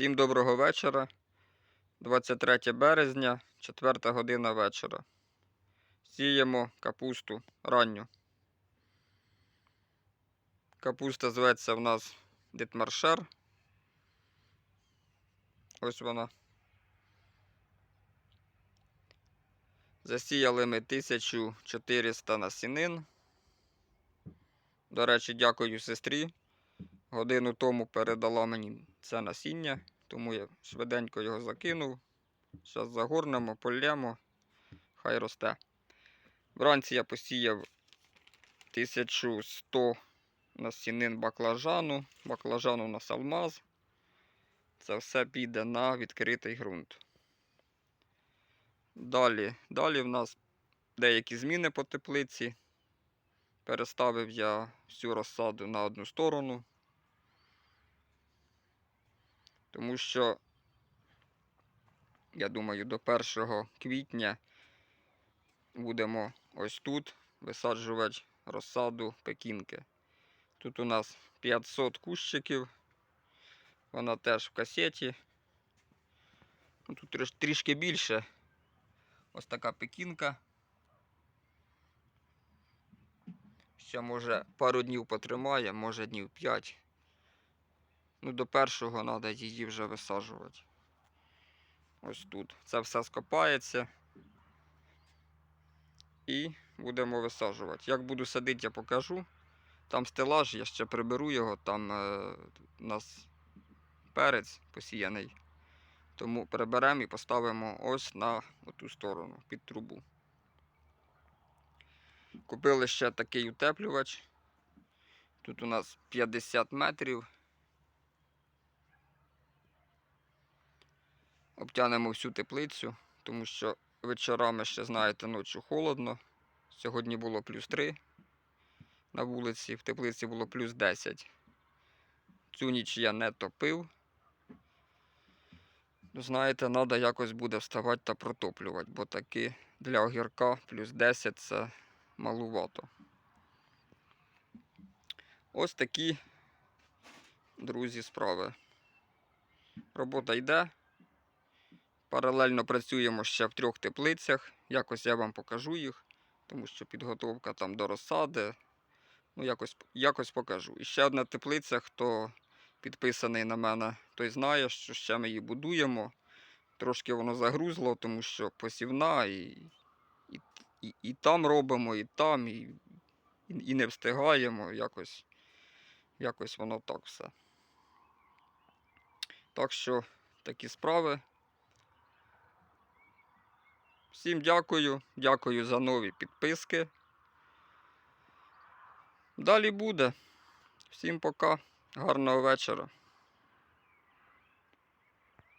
Всім доброго вечора. 23 березня, 4 година вечора. Сіємо капусту ранню. Капуста зветься в нас Дитмаршер. Ось вона. Засіяли ми 1400 насінин. До речі, дякую сестрі. Годину тому передала мені це насіння, тому я швиденько його закинув. Зараз загорнемо, полємо, хай росте. Вранці я посіяв 1100 насінин баклажану, баклажану на салмаз. Це все піде на відкритий ґрунт. Далі, далі в нас деякі зміни по теплиці. Переставив я всю розсаду на одну сторону. Тому що, я думаю, до 1 квітня будемо ось тут висаджувати розсаду пекінки. Тут у нас 500 кущиків. Вона теж в касеті. Ну, Тут трішки більше. Ось така пекінка. Ще може пару днів потримає, може днів 5. Ну, до першого треба її вже висаджувати. Ось тут. Це все скопається. І будемо висаджувати. Як буду садити, я покажу. Там стелаж, я ще приберу його, там е, у нас перець посіяний. Тому приберемо і поставимо ось на ту сторону під трубу. Купили ще такий утеплювач. Тут у нас 50 метрів. Обтянемо всю теплицю, тому що вечорами ще, знаєте, ночі холодно. Сьогодні було плюс 3 на вулиці, в теплиці було плюс 10. Цю ніч я не топив. Ну, знаєте, треба якось буде вставати та протоплювати, бо таки для огірка плюс 10 це малувато. Ось такі, друзі, справи. Робота йде. Паралельно працюємо ще в трьох теплицях. Якось я вам покажу їх, тому що підготовка там до розсади. Ну, якось, якось покажу. І ще одна теплиця, хто підписаний на мене, той знає, що ще ми її будуємо. Трошки воно загрузло, тому що посівна і, і, і, і там робимо, і там, і, і, не встигаємо. Якось, якось воно так все. Так що такі справи. Всім дякую. Дякую за нові підписки. Далі буде. Всім пока. Гарного вечора.